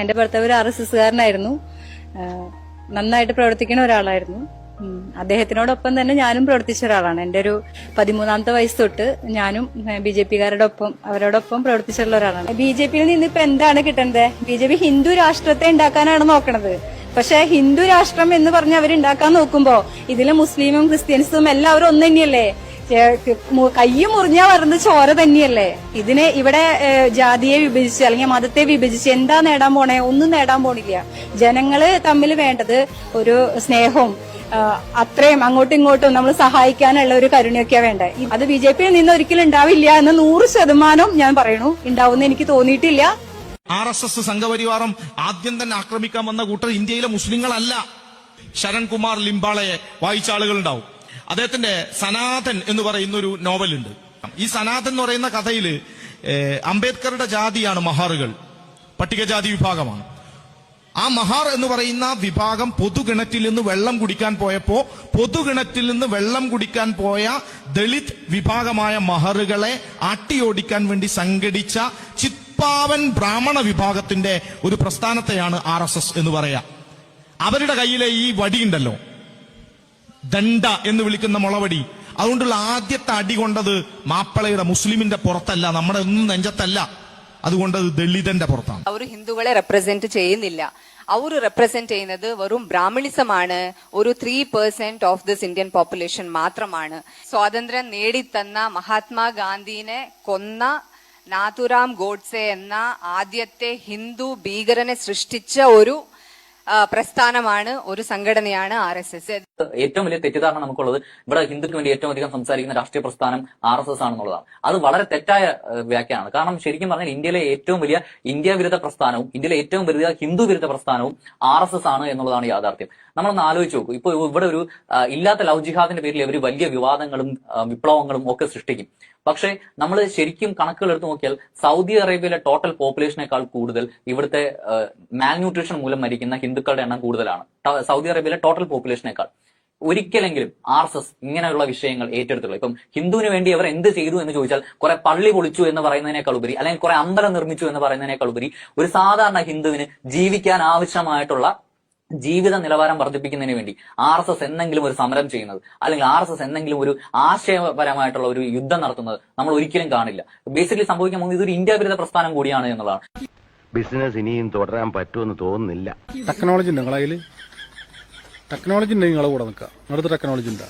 എന്റെ ഭർത്താവ് ഒരു ആർ എസ് എസ്സുകാരനായിരുന്നു. നന്നായിട്ട് പ്രവർത്തിക്കുന്ന ഒരാളായിരുന്നു. അദ്ദേഹത്തിനോടൊപ്പം തന്നെ ഞാനും പ്രവർത്തിച്ച ഒരാളാണ്. എന്റെ ഒരു പതിമൂന്നാമത്തെ വയസ്സ് തൊട്ട് ഞാനും ബി ജെ പിക്കാരുടെ ഒപ്പം അവരോടൊപ്പം പ്രവർത്തിച്ചിട്ടുള്ള ഒരാളാണ്. ബി ജെ പിയിൽ നിന്ന് ഇപ്പൊ എന്താണ് കിട്ടുന്നത് ബി ജെ പി ഹിന്ദു രാഷ്ട്രത്തെ ഉണ്ടാക്കാനാണ് നോക്കണത്. പക്ഷെ ഹിന്ദു രാഷ്ട്രം എന്ന് പറഞ്ഞ് അവരുണ്ടാക്കാൻ നോക്കുമ്പോ ഇതിലെ മുസ്ലിമും ക്രിസ്ത്യൻസും എല്ലാവരും ഒന്ന് തന്നെയല്ലേ ചെ- മു- കയ്യ് മുറിഞ്ഞാ വരുന്നത് ചോര തന്നെയല്ലേ? ഇതിനെ ഇവിടെ ജാതിയെ വിഭജിച്ച് അല്ലെങ്കിൽ മതത്തെ വിഭജിച്ച് എന്താ നേടാൻ പോണേ? ഒന്നും നേടാൻ പോണില്ല. ജനങ്ങൾ തമ്മിൽ വേണ്ടത് ഒരു സ്നേഹവും അത്രയും അങ്ങോട്ടും ഇങ്ങോട്ടും നമ്മൾ സഹായിക്കാനുള്ള ഒരു കരുണയൊക്കെയാ വേണ്ടേ. അത് ബി ജെ പിയിൽ നിന്ന് ഒരിക്കലും ഉണ്ടാവില്ല എന്ന് നൂറ് ശതമാനം ഞാൻ പറയണു. ഉണ്ടാവുമെന്ന് എനിക്ക് തോന്നിയിട്ടില്ല. ആർ എസ് എസ് സംഘപരിവാറും ആദ്യം തന്നെ ആക്രമിക്കാൻ വന്ന കൂട്ടർ ഇന്ത്യയിലെ മുസ്ലിങ്ങളല്ല. ശരൺകുമാർ ലിംബാളയെ വായിച്ച ആളുകളുണ്ടാവും. അദ്ദേഹത്തിന്റെ സനാതൻ എന്ന് പറയുന്ന ഒരു നോവലുണ്ട്. ഈ സനാതൻ എന്ന് പറയുന്ന കഥയിൽ അംബേദ്കറുടെ ജാതിയാണ് മഹാറുകൾ. പട്ടികജാതി വിഭാഗമാണ്. ആ മഹാർ എന്ന് പറയുന്ന വിഭാഗം പൊതുകിണറ്റിൽ നിന്ന് വെള്ളം കുടിക്കാൻ പോയപ്പോ പൊതുകിണറ്റിൽ നിന്ന് വെള്ളം കുടിക്കാൻ പോയ ദളിത് വിഭാഗമായ മഹറുകളെ ആട്ടിയോടിക്കാൻ വേണ്ടി സംഘടിച്ച ചിത്പാവൻ ബ്രാഹ്മണ വിഭാഗത്തിന്റെ ഒരു പ്രസ്ഥാനത്തെയാണ് ആർ എന്ന് പറയാ. അവരുടെ കയ്യിലെ ഈ വടിയുണ്ടല്ലോ ദണ്ഡ എന്ന് വിളിക്കുന്ന മുളവടി. അതുകൊണ്ടുള്ള ആദ്യത്തെ അടി കൊണ്ടത് മാപ്പിളയുടെ മുസ്ലിമിന്റെ പുറത്തല്ല നമ്മുടെ ഒന്നും നെഞ്ചത്തല്ല. അതുകൊണ്ട് അത് ദളിതന്റെ പുറത്താണ്. അവർ ഹിന്ദുക്കളെ റെപ്രസെന്റ് ചെയ്യുന്നില്ല. അവർ റെപ്രസെന്റ് ചെയ്യുന്നത് വെറും ബ്രാഹ്മണിസമാണ്. ഒരു three percent of this Indian population മാത്രമാണ്. സ്വാതന്ത്ര്യം നേടിത്തന്ന മഹാത്മാഗാന്ധിനെ കൊന്ന നാഥുറാം ഗോഡ്സെ എന്ന ആദ്യത്തെ ഹിന്ദു ഭീകരനെ സൃഷ്ടിച്ച ഒരു പ്രസ്ഥാനമാണ് ഒരു സംഘടനയാണ് ആർ എസ് എസ്. ഏറ്റവും വലിയ തെറ്റിദ്ധാരണ നമുക്കുള്ളത് ഇവിടെ ഹിന്ദുക്ക് വേണ്ടി ഏറ്റവും അധികം സംസാരിക്കുന്ന രാഷ്ട്രീയ പ്രസ്ഥാനം ആർ എസ് എസ് ആണെന്നുള്ളതാണ്. അത് വളരെ തെറ്റായ വ്യാഖ്യാനമാണ്. കാരണം ശരിക്കും പറഞ്ഞാൽ ഇന്ത്യയിലെ ഏറ്റവും വലിയ ഇന്ത്യ വിരുദ്ധ പ്രസ്ഥാനവും ഇന്ത്യയിലെ ഏറ്റവും വലിയ ഹിന്ദു വിരുദ്ധ പ്രസ്ഥാനവും ആർ എസ് എസ് ആണ് എന്നുള്ളതാണ് യാഥാർത്ഥ്യം. നമ്മളൊന്ന് ആലോചിച്ച് നോക്കൂ. ഇപ്പൊ ഇവിടെ ഒരു ഇല്ലാത്ത ലവ് ജിഹാദിന്റെ പേരിൽ അവർ വലിയ വിവാദങ്ങളും വിപ്ലവങ്ങളും ഒക്കെ സൃഷ്ടിക്കും. പക്ഷേ നമ്മൾ ശരിക്കും കണക്കുകൾ എടുത്തു നോക്കിയാൽ സൗദി അറേബ്യയിലെ ടോട്ടൽ പോപ്പുലേഷനേക്കാൾ കൂടുതൽ ഇവിടുത്തെ മാൽന്യൂട്രീഷൻ മൂലം മരിക്കുന്ന ഹിന്ദുക്കളുടെ എണ്ണം കൂടുതലാണ്. സൗദി അറേബ്യയിലെ ടോട്ടൽ പോപ്പുലേഷനേക്കാൾ ഒരിക്കലെങ്കിലും ആർ എസ് എസ് ഇങ്ങനെയുള്ള വിഷയങ്ങൾ ഏറ്റെടുത്തുള്ളൂ. ഇപ്പം ഹിന്ദുവിന് വേണ്ടി അവർ എന്ത് ചെയ്തു എന്ന് ചോദിച്ചാൽ കുറെ പള്ളി പൊളിച്ചു എന്ന് പറയുന്നതിനേക്കാൾ ഉപരി അല്ലെങ്കിൽ കുറെ അമ്പലം നിർമ്മിച്ചു എന്ന് പറയുന്നതിനേക്കാൾ ഉപരി ഒരു സാധാരണ ഹിന്ദുവിന് ജീവിക്കാൻ ആവശ്യമായിട്ടുള്ള ജീവിത നിലവാരം വർദ്ധിപ്പിക്കുന്നതിന് വേണ്ടി ആർ എസ് എസ് എന്തെങ്കിലും ഒരു സമരം ചെയ്യുന്നത് അല്ലെങ്കിൽ ആർ എസ് എസ് എന്തെങ്കിലും ഒരു ആശയപരമായിട്ടുള്ള ഒരു യുദ്ധം നടത്തുന്നത് നമ്മൾ ഒരിക്കലും കാണില്ല. ബേസിക്കലി സംഭവിക്കാൻ പോകുന്നത് ഇതൊരു ഇന്ത്യ വിരുദ്ധ പ്രസ്ഥാനം കൂടിയാണ് എന്നുള്ളതാണ്. ബിസിനസ് ഇനിയും തുടരാൻ പറ്റുമെന്ന് തോന്നുന്നില്ല. ടെക്നോളജി ഉണ്ട് നിങ്ങളെ ടെക്നോളജി ഉണ്ടെങ്കിൽ നിങ്ങളെ കൂടെ നിൽക്കുക. നിങ്ങളുടെ ടെക്നോളജി ഉണ്ടാ?